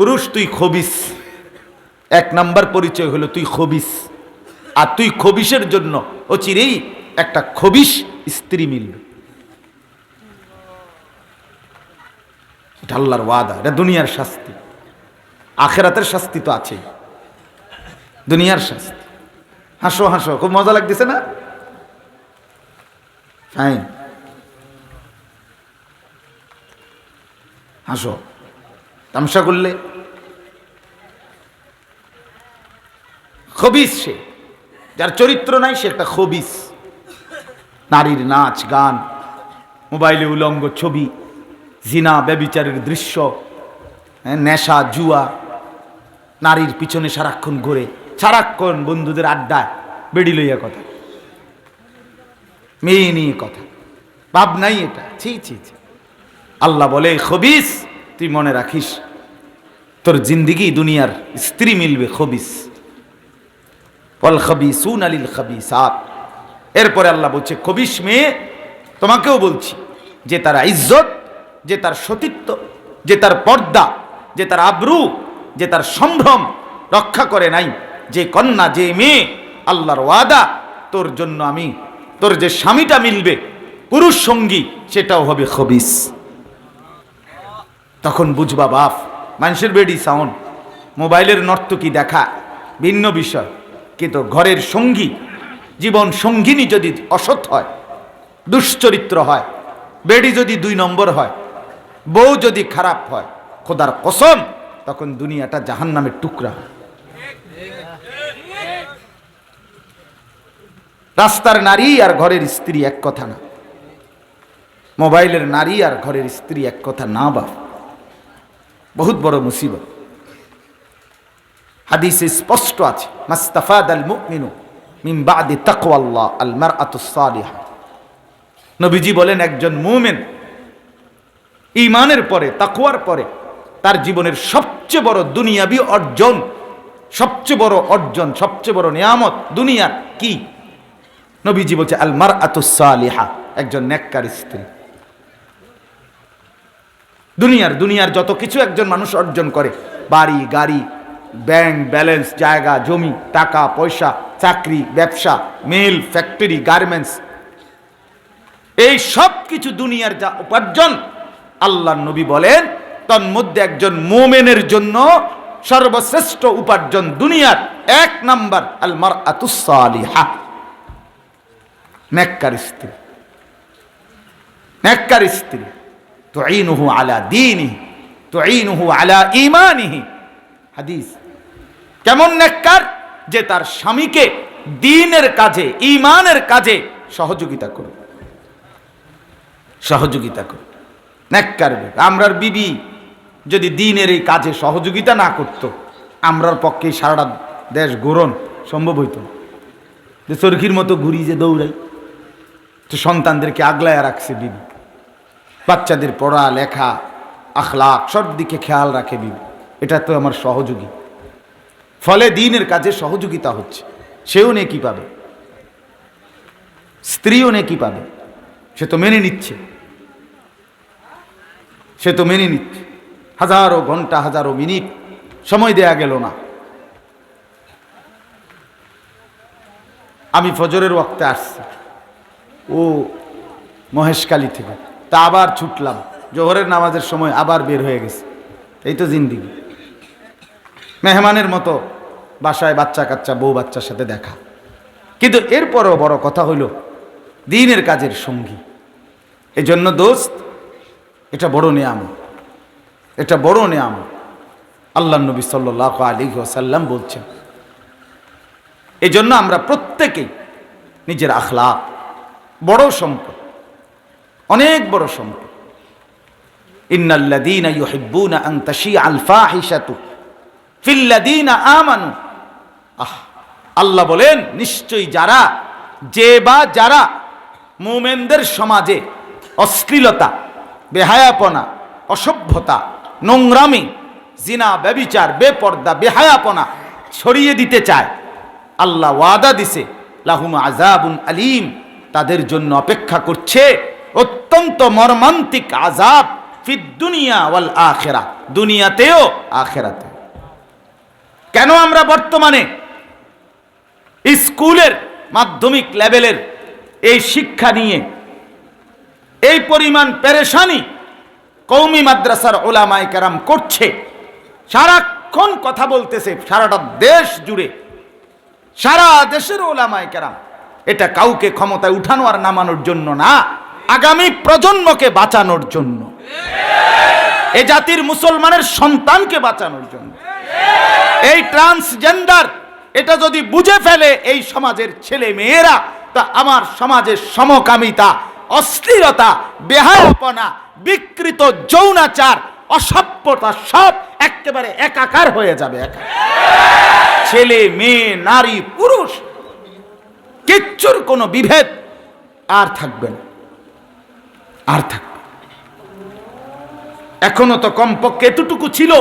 পুরুষ, তুই খবিস। এক নাম্বার পরিচয় হলো তুই খবিস। আর তুই খবিসের জন্য ও চিরেই একটা খবিস স্ত্রী মিলবে আল্লাহর ওয়াদা, এটা দুনিয়ার শাস্তি। আখেরাতের শাস্তি তো আছেই। দুনিয়ার শাস্তি। হাসো হাসো, খুব মজা লাগতেছে না? ফাইন হাসো। তামসা করলে খবিস সে। যার চরিত্র নাই সে একটা খবিস। নারীর নাচ গান মোবাইলে উলঙ্গ ছবি জিনা ব্যবিচারের দৃশ্য হ্যাঁ, নেশা জুয়া নারীর পিছনে সারাক্ষণ ঘুরে সারাক্ষণ বন্ধুদের আড্ডায় বেড়ি লইয়া কথা। মেয়ে নিয়ে কথা। ভাব নাই এটা। ছি ছি ছি। আল্লাহ বলে খবিস তুই মনে রাখিস তোর জিন্দিগি দুনিয়ার স্ত্রী মিলবে খবিস। আলিল এরপরে আল্লাহ বলছে খবিস মেয়ে, তোমাকেও বলছি যে তার ইজ্জত, যে তার সতীত্ব, যে তার পর্দা, যে তার আব্রু, যে তার সম্ভ্রম রক্ষা করে নাই। যে কন্যা, যে মেয়ে, আল্লাহর ওয়াদা, তোর জন্য আমি, তোর যে স্বামীটা মিলবে, পুরুষ সঙ্গী, সেটাও হবে খবিস। তখন বুঝবা বাপ, মানুষের বেডি সাউন্ড মোবাইলের নর্তকী দেখা, ভিন্ন বিষয়। কিন্তু ঘরের সঙ্গী, জীবন সঙ্গিনী যদি অসৎ হয়, দুশ্চরিত্র হয়, বেডি যদি দুই নম্বর হয়, বউ যদি খারাপ হয়, খোদার কসম, তখন দুনিয়াটা জাহান নামের টুকরা। হয়। রাস্তার নারী আর ঘরের স্ত্রী এক কথা না। মোবাইলের নারী আর ঘরের স্ত্রী এক কথা না বা বহুত বড় মুসিবত। হাদিসে স্পষ্ট আছে মাস্তাফাদ আল মুমিনু মিন বাদি তাকওয়াল্লাহ আল মারআতুস সালিহা। নবীজি বলেন, একজন মুমিন ইমানের পরে, তাকওয়ার পরে তার জীবনের সবচেয়ে বড় দুনিয়াবি অর্জন, সবচেয়ে বড় অর্জন, সবচেয়ে বড় নিয়ামত দুনিয়ার কি? নবীজি বলছে আল মারআতুস সালিহা, একজন নেককার স্ত্রী। দুনিয়ার দুনিয়ার যত কিছু একজন মানুষ অর্জন করে, বাড়ি, গাড়ি ব্যাংক ব্যালেন্স, জায়গা, জমি, টাকা, পয়সা, চাকরি, ব্যবসা, মিল, ফ্যাক্টরি, গার্মেন্টস। এই সব কিছু দুনিয়ার যা উপার্জন, আল্লাহ নবী বলেন তন মধ্যে একজন মোমেনের জন্য সর্বশ্রেষ্ঠ উপার্জন দুনিয়ার এক নাম্বার আল মার আতুসালিহা নেককার স্ত্রী। নেককার স্ত্রী। তুঈনুহু আলা দীনিহি, তুঈনুহু আলা ঈমানিহি। হাদিস। কেমন নেককার? যে তার স্বামীকে দিনের কাজে, ঈমানের কাজে সহযোগিতা করবে সহযোগিতা করবে নেককার। আমরার বিবি যদি দিনের এই কাজে সহযোগিতা না করত, আমরার পক্ষে সারাটা দেশ গোরন সম্ভব হইত না। যে চরখির মতো ঘুরি যে দৌড়াই তো সন্তানদেরকে আগলায় রাখছে বিবি। বাচ্চাদের পড়া, লেখা আখলাক সব দিকে খেয়াল রাখে বিবি। এটা তো আমার সহযোগী। ফলে দিনের কাজে সহযোগিতা হচ্ছে। সেও নেকি পাবে। স্ত্রীও নেকি পাবে। সে তো মেনে নিচ্ছে। সে তো মেনে নিচ্ছে। হাজারো ঘণ্টা, হাজারো মিনিট সময় দেয়া গেল না। আমি ফজরের ওয়াক্তে আসছি। ও মহেশকালী থেকে। তা আবার ছুটলাম। জোহরের নামাজের সময় আবার বের হয়ে গেছে। এই তো জিন্দিগি। মেহমানের মতো বাসায় বাচ্চা কাচ্চা, বউ বাচ্চার সাথে দেখা। কিন্তু এরপরও বড় কথা হইল, দিনের কাজের সঙ্গী। এজন্য দোস্ত, এটা বড় নেয়াম এটা বড় নেয়াম আল্লাহ নবী সাল্লাহ আলী সাল্লাম বলছেন এই জন্য আমরা প্রত্যেকেই নিজের আখলা বড় সম্পদ, অনেক বড় সম্পদ। ইন্নাল্লাযীনা ইউহিব্বুনা আন তাশিআ আল ফাহিশাতু ফিল্লাযীনা আমানু আহ, আল্লাহ বলেন, নিশ্চয়ই যারা, যে বা যারা মুমেনদের সমাজে অশ্লীলতা, বেহায়াপনা, অসভ্যতা, নোংরামি, জিনা, ব্যবিচার, বেপর্দা, বেহায়াপনা ছড়িয়ে দিতে চায়, আল্লাহ ওয়াদা দিছে, লাহুম আজাবুন আলিম, তাদের জন্য অপেক্ষা করছে অত্যন্ত মর্মান্তিক আজাব ফিদ দুনিয়া ওয়াল আখেরা দুনিয়াতেও আখেরাতে। কেন আমরা বর্তমানে স্কুলের মাধ্যমিক লেভেলের এই শিক্ষা নিয়ে এই পরিমাণ পেরেশানি কৌমি মাদ্রাসার ওলামাই কারাম করছে। সারাক্ষণ কথা বলতেছে সারাটা দেশ জুড়ে। সারা দেশের ওলামাই কারাম। এটা কাউকে ক্ষমতায় উঠানো আর নামানোর জন্য না, আগামী প্রজন্মকে বাঁচানোর জন্য। এ জাতির মুসলমানের সন্তানকে বাঁচানোর জন্য। এই ট্রান্সজেন্ডার এটা যদি বুঝে ফেলে এই সমাজের ছেলে মেয়েরা, তা আমার সমাজের সমকামিতা, অস্থিরতা, বেহায়াপনা, বিকৃত যৌনাচার, অসভ্যতা সব একেবারে একাকার হয়ে যাবে ছেলে, মেয়ে, নারী, পুরুষ, কিচ্ছুর কোনো বিভেদ আর থাকবে না। আর থাকবে। এখনও তো কমপক্ষে এতটুকু ছিল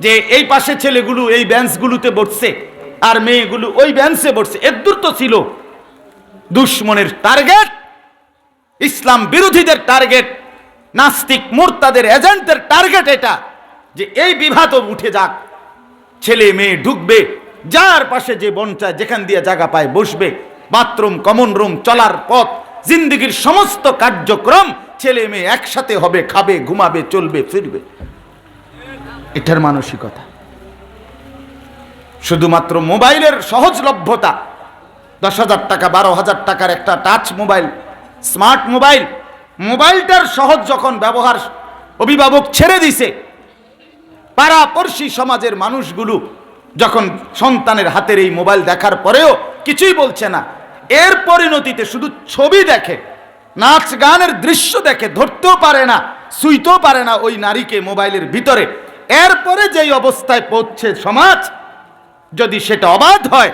যে এই পাশে ছেলেগুলো এই বেঞ্চগুলোতে বসছে। আর মেয়েগুলো ওই ব্যান্সে বসছে। এদূর তো ছিল দুশ্মনের টার্গেট ইসলাম বিরোধীদের টার্গেট নাস্তিক মুরতাদের এজেন্টদের টার্গেট এটা যে এই বিভাদ উঠে যাক। ছেলে মেয়ে ঢুকবে, যার পাশে যে বনচায় যেখান দিয়ে জায়গা পায় বসবে, বাথরুম কমন রুম চলার পথ, জিন্দগির সমস্ত কার্যক্রম ছেলে মেয়ে একসাথে হবে, খাবে, ঘুমাবে, চলবে, ফিরবে। এটার মানসিকতা। শুধুমাত্র মোবাইলের সহজলভ্যতা, দশ হাজার টাকা, বারো হাজার টাকার একটা টাচ মোবাইল স্মার্ট মোবাইল মোবাইলটার সহজ যখন ব্যবহার অভিভাবক ছেড়ে দিছে, পাড়াপড়শি সমাজের মানুষগুলো যখন সন্তানের হাতের এই মোবাইল দেখার পরেও কিছুই বলছে না, এর পরিণতিতে শুধু ছবি দেখে, নাচ গানের দৃশ্য দেখে, ধরতেও পারে না, শুইতেও পারে না ওই নারীকে মোবাইলের ভিতরে। এরপরে যেই অবস্থায় পৌঁছে সমাজ যদি সেটা অবাধ হয়,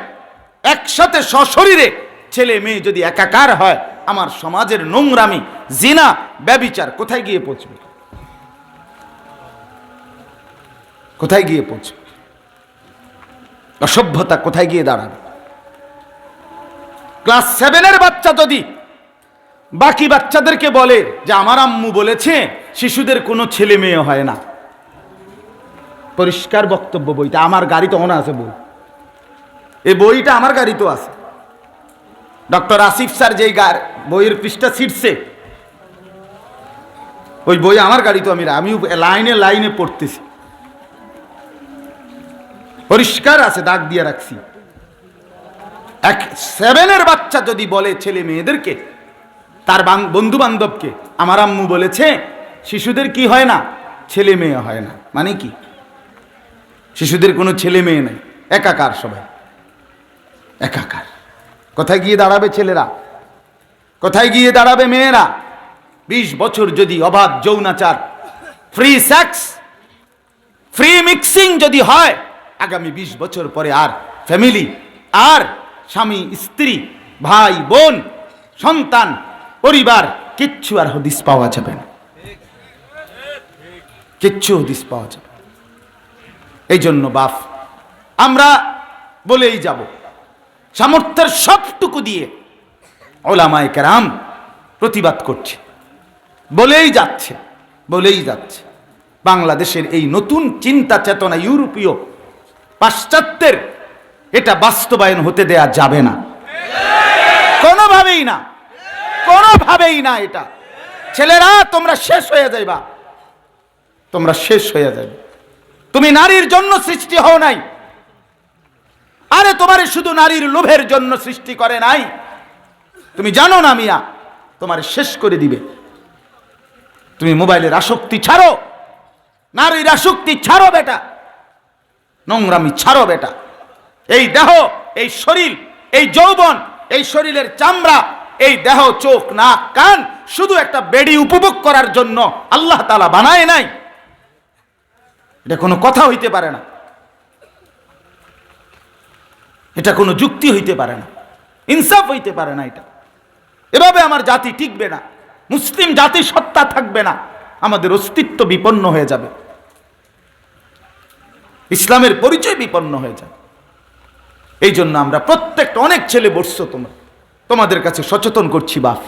একসাথে সশরীরে ছেলে মেয়ে যদি একাকার হয়, আমার সমাজের নোংরামি, জিনা, ব্যবিচার কোথায় গিয়ে পৌঁছবে? কোথায় গিয়ে পৌঁছবে? অসভ্যতা কোথায় গিয়ে দাঁড়াবে? ক্লাস সেভেনের বাচ্চা যদি বাকি বাচ্চাদেরকে বলে যে, আমার আম্মু বলেছে, শিশুদের কোনো ছেলে মেয়ে হয় না। পরিষ্কার বক্তব্য বইটা, আমার গাড়ি তো মনে আছে বই। এই বইটা আমার গাড়ি তো আছে। ডক্টর আসিফ স্যার যেই গার বইয়ের পৃষ্ঠা ছিটছে ওই বই আমার গাড়ি তো আমি আমি লাইনে লাইনে পড়তেছি। পরিষ্কার আছে, দাগ দিয়ে রাখছি। এক সেভেনের বাচ্চা যদি বলে ছেলে মেয়েদেরকে, তার বন্ধু বান্ধবকে আমার আম্মু বলেছে, শিশুদের কি হয় না? ছেলে মেয়ে হয় না। মানে কি? শিশুদের কোনো ছেলে মেয়ে নেই। একাকার সবাই। একাকার। কোথায় গিয়ে দাঁড়াবে ছেলেরা? কোথায় গিয়ে দাঁড়াবে মেয়েরা? বিশ বছর যদি অবাধ যৌনাচার ফ্রি সেক্স ফ্রি মিক্সিং যদি হয়, আগামী বিশ বছর পরে আর ফ্যামিলি আর স্বামী, স্ত্রী, ভাই, বোন, সন্তান, পরিবার, কিচ্ছু আর হদিস পাওয়া যাবে না। কিচ্ছু হদিস পাওয়া যাবে। এই জন্য বাপ, আমরা বলেই যাব সামর্থ্যের সবটুকু দিয়ে ওলামায় কেরাম প্রতিবাদ করছে। বলেই যাচ্ছে বলেই যাচ্ছে। বাংলাদেশের এই নতুন চিন্তা চেতনা ইউরোপীয় পাশ্চাত্যের এটা বাস্তবায়ন হতে দেয়া যাবে না। কোনোভাবেই না কোনোভাবেই না এটা। ছেলেরা, তোমরা শেষ হয়ে যাইবা। তোমরা শেষ হয়ে যাবে তুমি নারীর জন্য সৃষ্টি হও নাই। আরে তোমার শুধু নারীর লোভের জন্য সৃষ্টি করে নাই। তুমি জানো না মিয়া, তোমার শেষ করে দিবে। তুমি মোবাইলের আসক্তি ছাড়ো। নারীর আসক্তি ছাড়ো বেটা। নোংরামি ছাড়ো বেটা। এই দেহ, এই শরীর, এই যৌবন, এই শরীরের চামড়া, এই দেহ, চোখ, নাক, কান, শুধু একটা বেডি উপভোগ করার জন্য আল্লাহ তালা বানায় নাই। এটা কোনো কথা হইতে পারে না। এটা কোনো যুক্তি হইতে পারে না। ইনসাফ হইতে পারে না এটা। এভাবে আমার জাতি টিকবে না। মুসলিম জাতি সত্তা থাকবে না। আমাদের অস্তিত্ব বিপন্ন হয়ে যাবে। ইসলামের পরিচয় বিপন্ন হয়ে যাবে। এই জন্য আমরা প্রত্যেকটা অনেক ছেলে বসছো তোমরা। তোমাদের কাছে সচেতন করছি বাপ।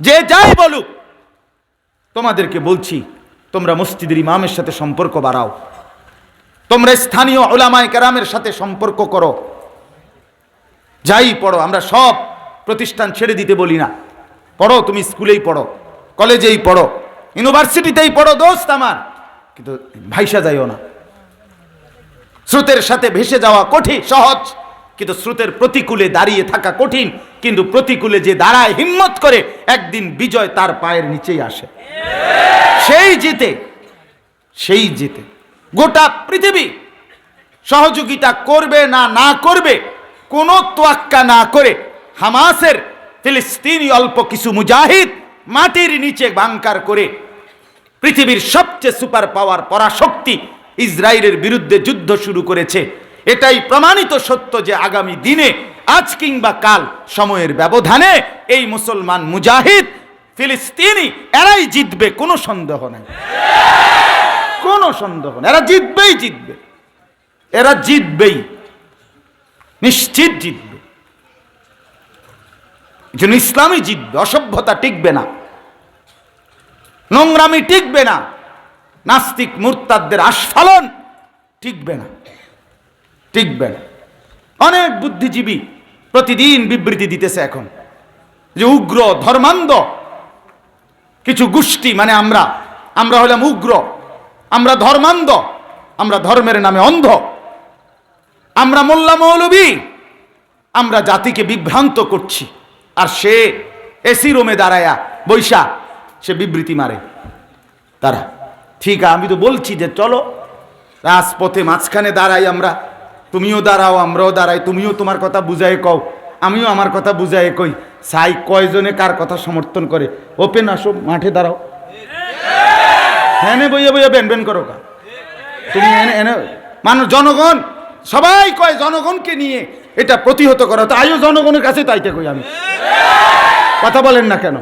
যে যাই বলুক, তোমাদেরকে বলছি, তোমরা মসজিদের ইমামের সাথে সম্পর্ক বাড়াও। তোমরা স্থানীয় ওলামায় কেরামের সাথে সম্পর্ক করো। যাই পড়ো, আমরা সব প্রতিষ্ঠান ছেড়ে দিতে বলি না। পড়ো, তুমি স্কুলেই পড়ো, কলেজেই পড়ো, ইউনিভার্সিটিতেই পড়ো, দোস্ত আমার। কিন্তু ভাইসা যাইও না। স্রোতের সাথে ভেসে যাওয়া কঠিন, সহজ, কিন্তু স্রোতের প্রতিকূলে দাঁড়িয়ে থাকা কঠিন, কিন্তু প্রতিকূলে যে দাঁড়ায় হিম্মত করে, একদিন বিজয় তার পায়ের নিচেই আসে। সেই জিতে সেই জিতে। গোটা পৃথিবী সহযোগিতা করবে না না করবে কোনো তোয়াক্কা না করে হামাসের ফিলিস্তিনি অল্প কিছু মুজাহিদ মাটির নিচে বাংকার করে পৃথিবীর সবচেয়ে সুপার পাওয়ার পরাশক্তি ইসরায়েলের বিরুদ্ধে যুদ্ধ শুরু করেছে। এটাই প্রমাণিত সত্য যে আগামী দিনে, আজ কিংবা কাল সময়ের ব্যবধানে এই মুসলমান মুজাহিদ ফিলিস্তিনি, এরাই জিতবে কোনো সন্দেহ নেই। কোনো সন্দেহ নেই। এরা জিতবেই জিতবে। এরা জিতবেই। নিশ্চিত জিতবে। জন্য ইসলামই জিতবে, অসভ্যতা টিকবে না, নোংরামি টিকবে না, নাস্তিক মুরতাদদের আস্ফালন টিকবে না টিকবে না। অনেক বুদ্ধিজীবী প্রতিদিন বিবৃতি দিতেছে এখন যে উগ্র ধর্মান্ধ, কিছু গোষ্ঠী মানে আমরা আমরা হলাম উগ্র, আমরা ধর্মান্ধ, আমরা ধর্মের নামে অন্ধ। আমরা মোল্লা মৌলবী, আমরা জাতিকে বিভ্রান্ত করছি। আর সে এসি রুমে দাঁড়ায়া বৈশা, সে বিবৃতি মারে। তারা, ঠিক আমি তো বলছি যে চলো, রাজপথে মাঝখানে দাঁড়াই আমরা। তুমিও দাঁড়াও, আমরাও দাঁড়াই। তুমিও তোমার কথা বুঝাই কও। আমিও আমার কথা বুঝাই কই। সাই কয়জনে কার কথা সমর্থন করে? ওপেন আসো, মাঠে দাঁড়াও। হ্যাঁ বইয়া বইয়া, বেন বেন করো কা তুমি এনে এনে, মানুষ, জনগণ! সবাই কয় জনগণকে নিয়ে এটা প্রতিহত করা তো আইও জনগণের কাছে তাইতে কই আমি। কথা বলেন না কেন?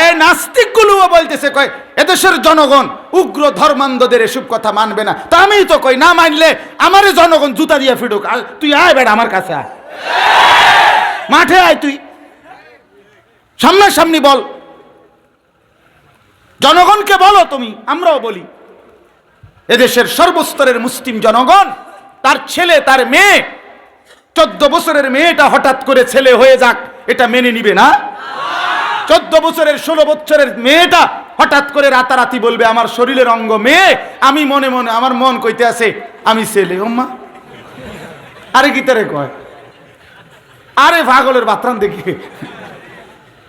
এ নাস্তিকগুলোও বলতেছে, কয়, এদেশের জনগণ উগ্র ধর্মান্ধদের এসব কথা মানবে না। তা আমিই তো কই, না মানলে আমারে জনগণ জুতা দিয়ে আর তুই আয় বেড়া আমার কাছে আয়। মাঠে আয় তুই। সামনাসামনি বল। জনগণকে বলো তুমি, আমরাও বলি। এদেশের সর্বস্তরের মুসলিম জনগণ তার ছেলে, তার মেয়ে, চোদ্দ বছরের মেয়েটা হঠাৎ করে ছেলে হয়ে যাক, এটা মেনে নিবে না? চোদ্দ বছরের ষোলো বছরের মেয়েটা হঠাৎ করে রাতারাতি বলবে, আমার শরীরের অঙ্গ মেয়ে, আমি মনে মনে, আমার মন কইতে আছে, আমি ছেলে, ওম্মা। আরে কি তারে কয়? আরে পাগলের ভাত রান দেখি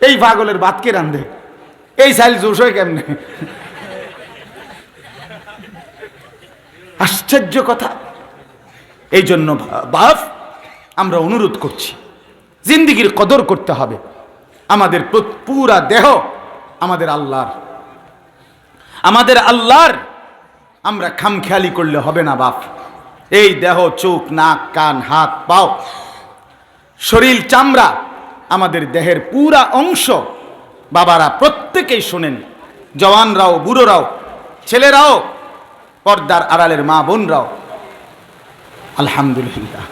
এই ভাগলের ভাত কে রান্ধে এই সাইল জোশ হয় কেমনে? আশ্চর্য কথা। এই জন্য বাপ আমরা অনুরোধ করছি, জিন্দিগির কদর করতে হবে। আমাদের পুরা দেহ আমাদের আল্লাহর। আমাদের আল্লাহর আমরা খামখেয়ালি করলে হবে না বাপ এই দেহ, চোখ, নাক, কান, হাত, পাও, শরীর, চামড়া আমাদের দেহের পুরা অংশ বাবারা প্রত্যেকেই শোনেন। জওয়ানরাও, বুড়োরাও, ছেলেরাও, পর্দার আড়ালের মা বোনরাও আলহামদুলিল্লাহ